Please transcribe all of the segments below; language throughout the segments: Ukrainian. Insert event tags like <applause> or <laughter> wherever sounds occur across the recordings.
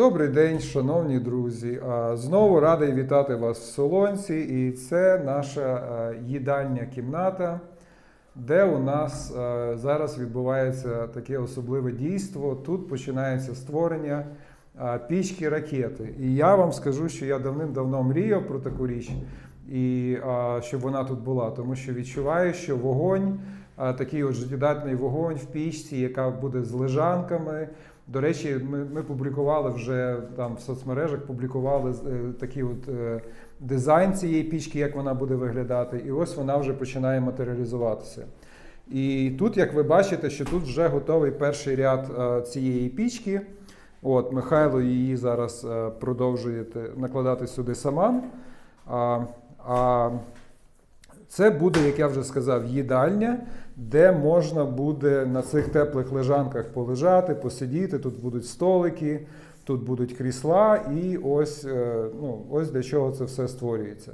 Добрий день, шановні друзі. Знову радий вітати вас в Солонці. І це наша е, їдальня кімната, де у нас е, зараз відбувається таке особливе дійство. Тут починається створення е, пічки ракети. І я вам скажу, що я давним-давно мріяв про таку річ, і щоб вона тут була, тому що відчуваю, що вогонь, такий от життєдатний вогонь в пічці, яка буде з лежанками. До речі, ми, ми публікували вже там в соцмережах, публікували е, такий от е, дизайн цієї пічки, як вона буде виглядати, і ось вона вже починає матеріалізуватися. І тут, як ви бачите, що тут вже готовий перший ряд е, цієї пічки. От, Михайло її зараз е, продовжує накладати сюди саман. А, а це буде, як я вже сказав, їдальня, де можна буде на цих теплих лежанках полежати, посидіти. Тут будуть столики, тут будуть крісла, і ось, е, ну, ось для чого це все створюється.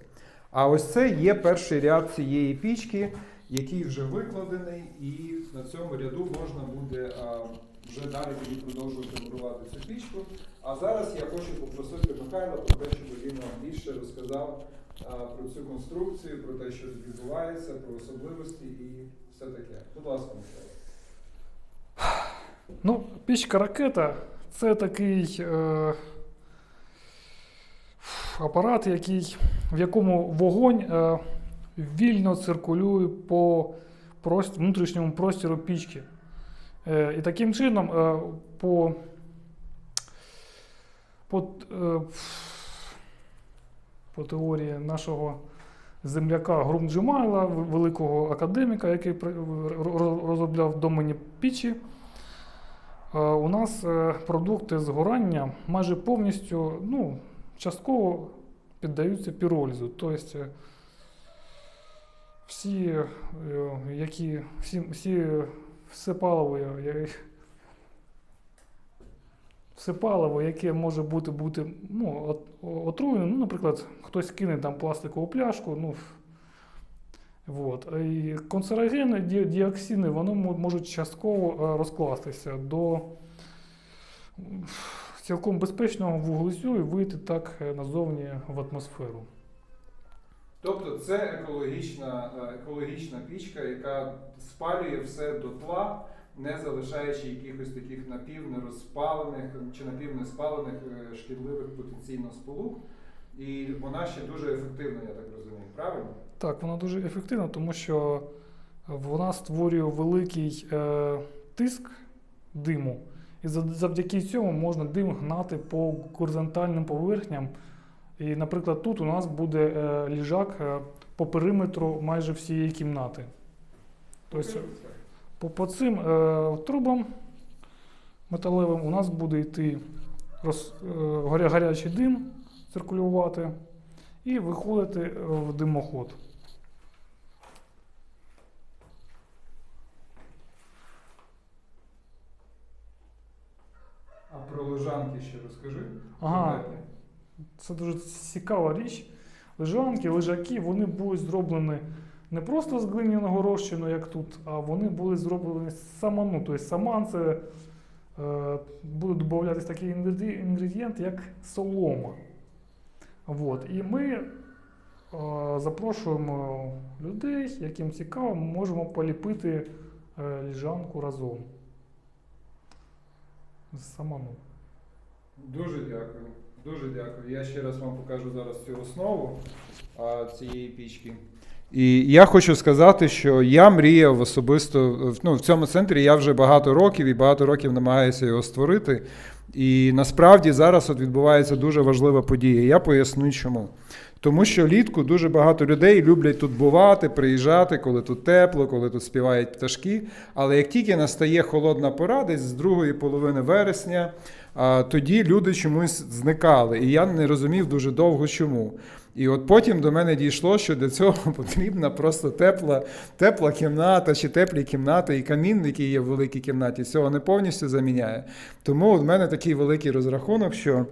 А ось це є перший ряд цієї пічки, який вже викладений, і на цьому ряду можна буде вже далі тоді продовжувати мурувати цю пічку. А зараз я хочу попросити Михайла про те, щоб він нам більше розказав про цю конструкцію, про те, що відбувається, про особливості і все таке. Будь ласка, Михайло. Ну, пічка ракета це такий е, апарат, який, в якому вогонь е, вільно циркулює по прост- внутрішньому простору пічки. Е, і таким чином е, по, по, е, по теорії нашого земляка Грумджимайла, великого академіка, який розробляв домені пічі. У нас е, продукти згорання майже повністю, ну, частково піддаються піролізу. Тобто е, всі, е, які, всі, всі все паливо, я- паливо, яке може бути, бути ну, от- отруєним, ну, наприклад, хтось кине там пластикову пляшку, ну, Вот. І канцерогени, ді- діоксини, вони можуть частково е, розкластися до цілком безпечного вуглецю і вийти так е, назовні в атмосферу. Тобто це екологічна, е, екологічна пічка, яка спалює все до тла, не залишаючи якихось таких напівнерозпалених чи напівнеспалених е, шкідливих потенційно сполук. І вона ще дуже ефективна, я так розумію, правильно? Так, вона дуже ефективна, тому що вона створює великий е, тиск диму, і завдяки цьому можна дим гнати по горизонтальним поверхням. І, наприклад, тут у нас буде е, ліжак е, по периметру майже всієї кімнати. Тобто по, по цим е, трубам металевим у нас буде йти роз, е, гарячий дим циркулювати і виходити в димоход. А про лежанки ще розкажи. Ага. Це дуже цікава річ. Лежанки, лежаки, вони були зроблені не просто з глиняного розчину, як тут, а вони були зроблені саману. Тобто саман це е, буде додаватися такий інгредієнт, як солома. Вот. І ми е, запрошуємо людей, яким цікаво, ми можемо поліпити е, лежанку разом. З саману. Дуже дякую. Дуже дякую. Я ще раз вам покажу зараз цю основу а, цієї пічки. І я хочу сказати, що я мріяв особисто ну, в цьому центрі я вже багато років і багато років намагаюся його створити. І насправді зараз от відбувається дуже важлива подія. Я поясню чому. Тому що влітку дуже багато людей люблять тут бувати, приїжджати, коли тут тепло, коли тут співають пташки. Але як тільки настає холодна пора, десь з другої половини вересня, тоді люди чомусь зникали. І я не розумів дуже довго чому. І от потім до мене дійшло, що для цього <laughs> потрібна просто тепла, тепла кімната чи теплі кімнати, і камін, який є в великій кімнаті, цього не повністю заміняє. Тому в мене такий великий розрахунок, що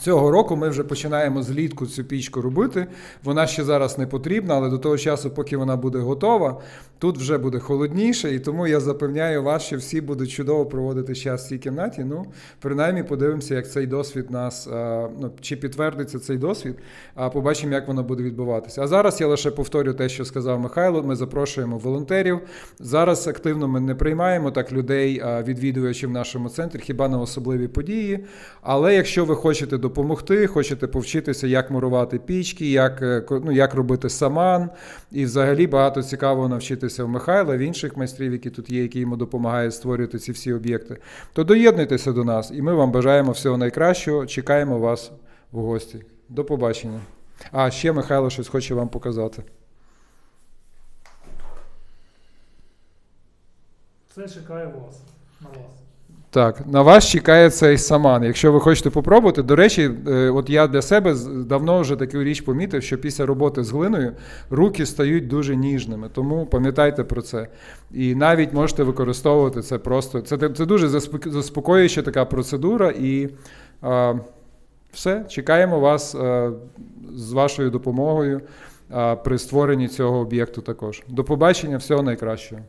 Цього року ми вже починаємо злітку цю пічку робити. Вона ще зараз не потрібна, але до того часу, поки вона буде готова, тут вже буде холодніше, і тому я запевняю вас, що всі будуть чудово проводити час в цій кімнаті. Ну, принаймні, подивимося, як цей досвід нас е, ну, чи підтвердиться цей досвід, а побачимо, як воно буде відбуватися. А зараз я лише повторю те, що сказав Михайло. Ми запрошуємо волонтерів. Зараз активно ми не приймаємо так людей, відвідувачів в нашому центрі, хіба на особливі події. Але якщо ви хочете допомогти, хочете повчитися, як мурувати пічки, як, е, ну, як робити саман, і взагалі багато цікавого навчитися в Михайла, в інших майстрів, які тут є, які йому допомагають створювати ці всі об'єкти, то доєднуйтеся до нас, і ми вам бажаємо всього найкращого. Чекаємо вас в гості. До побачення. А ще Михайло щось хоче вам показати. Це чекає вас. На вас. Так, на вас чекає цей саман. Якщо ви хочете попробувати, до речі, е, от я для себе давно вже таку річ помітив, що після роботи з глиною руки стають дуже ніжними. Тому пам'ятайте про це. І навіть можете використовувати це просто. Це, це дуже заспок- заспокоююча така процедура. І а, все, чекаємо вас а, з вашою допомогою а, при створенні цього об'єкту також. До побачення, всього найкращого.